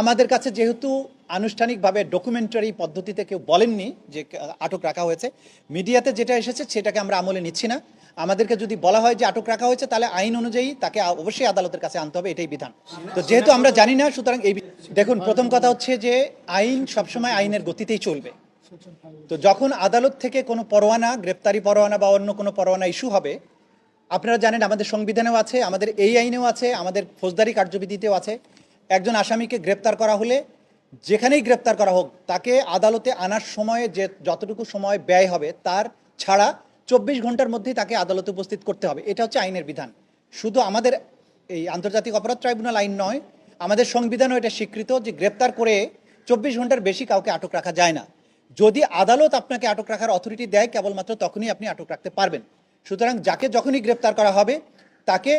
আমাদের কাছে যেহেতু আনুষ্ঠানিকভাবে ডকুমেন্টারি পদ্ধতিতে কেউ বলেননি যে আটক রাখা হয়েছে, মিডিয়াতে যেটা এসেছে সেটাকে আমরা আমলে নিচ্ছি না। আমাদেরকে যদি বলা হয় যে আটক রাখা হয়েছে, তাহলে আইন অনুযায়ী তাকে অবশ্যই আদালতের কাছে আনতে হবে, এটাই বিধান। তো যেহেতু আমরা জানি না, সুতরাং এই দেখুন, প্রথম কথা হচ্ছে যে আইন সবসময় আইনের গতিতেই চলবে। তো যখন আদালত থেকে কোনো পরোয়ানা, গ্রেপ্তারি পরোয়ানা বা অন্য কোনো পরোয়ানা ইস্যু হবে, আপনারা জানেন আমাদের সংবিধানেও আছে, আমাদের এই আইনেও আছে, আমাদের ফৌজদারি কার্যবিধিতেও আছে। একজন আসামিকে গ্রেপ্তার করা হলে যেখানেই গ্রেপ্তার করা হোক, তাকে আদালতে আনার সময়ে যে যতটুকু সময় ব্যয় হবে তার ছাড়া চব্বিশ ঘণ্টার মধ্যেই তাকে আদালতে উপস্থিত করতে হবে। এটা হচ্ছে আইনের বিধান। শুধু আমাদের এই আন্তর্জাতিক অপরাধ ট্রাইব্যুনাল আইন নয়, আমাদের সংবিধানও এটা স্বীকৃত যে গ্রেপ্তার করে চব্বিশ ঘণ্টার বেশি কাউকে আটক রাখা যায় না। যদি আদালত আপনাকে আটক রাখার অথরিটি দেয়, কেবলমাত্র তখনই আপনি আটক রাখতে পারবেন। সুতরাং যাকে যখনই গ্রেপ্তার করা হবে, তাকে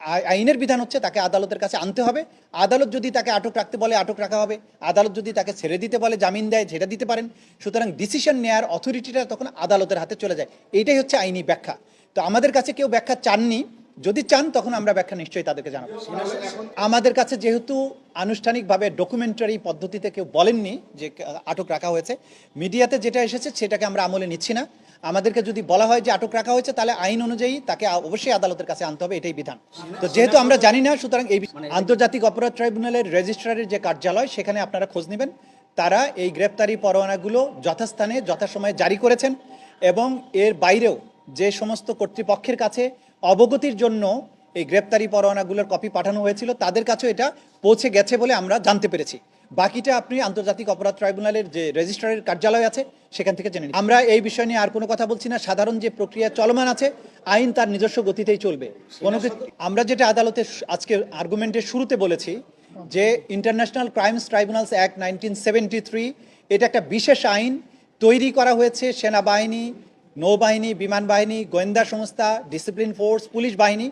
আইনের বিধান হচ্ছে তাকে আদালতের কাছে আনতে হবে। আদালত যদি তাকে আটক রাখতে বলে, আটক রাখা হবে। আদালত যদি তাকে ছেড়ে দিতে বলে, জামিন দেয়, ছেড়ে দিতে পারেন। সুতরাং ডিসিশন নেয়ার অথরিটিটা তখন আদালতের হাতে চলে যায়। এইটাই হচ্ছে আইনি ব্যাখ্যা। তো আমাদের কাছে কেউ ব্যাখ্যা চাননি। যদি চান, তখন আমরা ব্যাখ্যা নিশ্চয়ই তাদেরকে জানাব। আমাদের কাছে যেহেতু আনুষ্ঠানিকভাবে ডকুমেন্টারি পদ্ধতিতে কেউ বলেননি যে আটক রাখা হয়েছে, মিডিয়াতে যেটা এসেছে, সেটাকে আমরা আমলে নিচ্ছি না। আমাদেরকে যদি বলা হয় যে আটক রাখা হয়েছে তাহলে আইন অনুযায়ী তাকে অবশ্যই আদালতের কাছে আনতে হবে এটাই বিধান। তো যেহেতু আমরা জানি না সুতরাং এই আন্তর্জাতিক অপরাধ ট্রাইব্যুনালের রেজিস্ট্রারের যে কার্যালয় সেখানে আপনারা খোঁজ নেবেন। তারা এই গ্রেপ্তারি পরোয়ানাগুলো যথাস্থানে যথাসময়ে জারি করেছেন এবং এর বাইরেও যে সমস্ত কর্তৃপক্ষের কাছে অবগতির জন্য এই গ্রেপ্তারি পরোয়ানাগুলোর কপি পাঠানো হয়েছিল তাদের কাছেও এটা পৌঁছে গেছে বলে আমরা জানতে পেরেছি। বাকিটা আপনি আন্তর্জাতিক অপরাধ ট্রাইব্যুনালের যে রেজিস্ট্রারের কার্যালয় আছে, সেখান থেকে জেনে আমরা এই বিষয় নিয়ে আর কোনো কথা বলছি না। সাধারণ যে প্রক্রিয়া চলমান আছে, আইন তার নিজস্ব গতিতেই চলবে। কোনো আমরা যেটা আদালতে আজকে আর্গুমেন্টের শুরুতে বলেছি, যে international crimes tribunals act nineteen seventy three এটা একটা বিশেষ আইন তৈরি করা হয়েছে সেনাবাহিনী, নৌবাহিনী, বিমান বাহিনী, গোয়েন্দা সংস্থা ডিসিপ্লিন ফোর্স পুলিশ বাহিনী।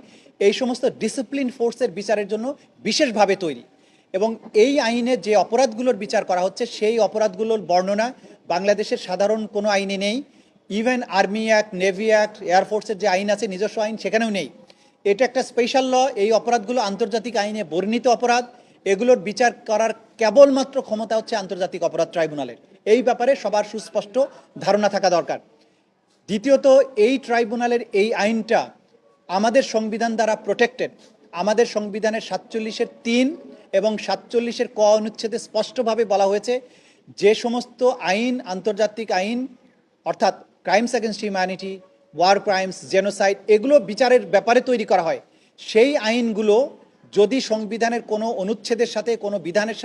এই সমস্ত ডিসিপ্লিন ফোর্সের বিচারের জন্য বিশেষভাবে তৈরি। এবং এই আইনে যে অপরাধগুলোর বিচার করা হচ্ছে, সেই অপরাধগুলোর বর্ণনা বাংলাদেশের সাধারণ কোনো আইনে নেই। Even army act navy act এয়ারফোর্সের যে আইন আছে, নিজস্ব আইন সেখানেও নেই। এটা একটা স্পেশাল ল এই অপরাধগুলো আন্তর্জাতিক আইনে বর্ণিত অপরাধ। এগুলোর বিচার করার কেবলমাত্র ক্ষমতা হচ্ছে আন্তর্জাতিক অপরাধ ট্রাইব্যুনালের। এই ব্যাপারে সবার সুস্পষ্ট ধারণা থাকা দরকার। দ্বিতীয়ত, এই ট্রাইব্যুনালের এই আইনটা আমাদের সংবিধান দ্বারা প্রোটেক্টেড আমাদের সংবিধানের সাতচল্লিশের তিন এবং সাতচল্লিশের ক অনুচ্ছেদে স্পষ্টভাবে বলা হয়েছে, যে সমস্ত আইন, আন্তর্জাতিক আইন, অর্থাৎ crimes against humanity war crimes genocide এগুলো বিচারের ব্যাপারে তৈরি করা হয়, সেই আইনগুলো যদি সংবিধানের কোনো অনুচ্ছেদের সাথে, কোনো বিধানের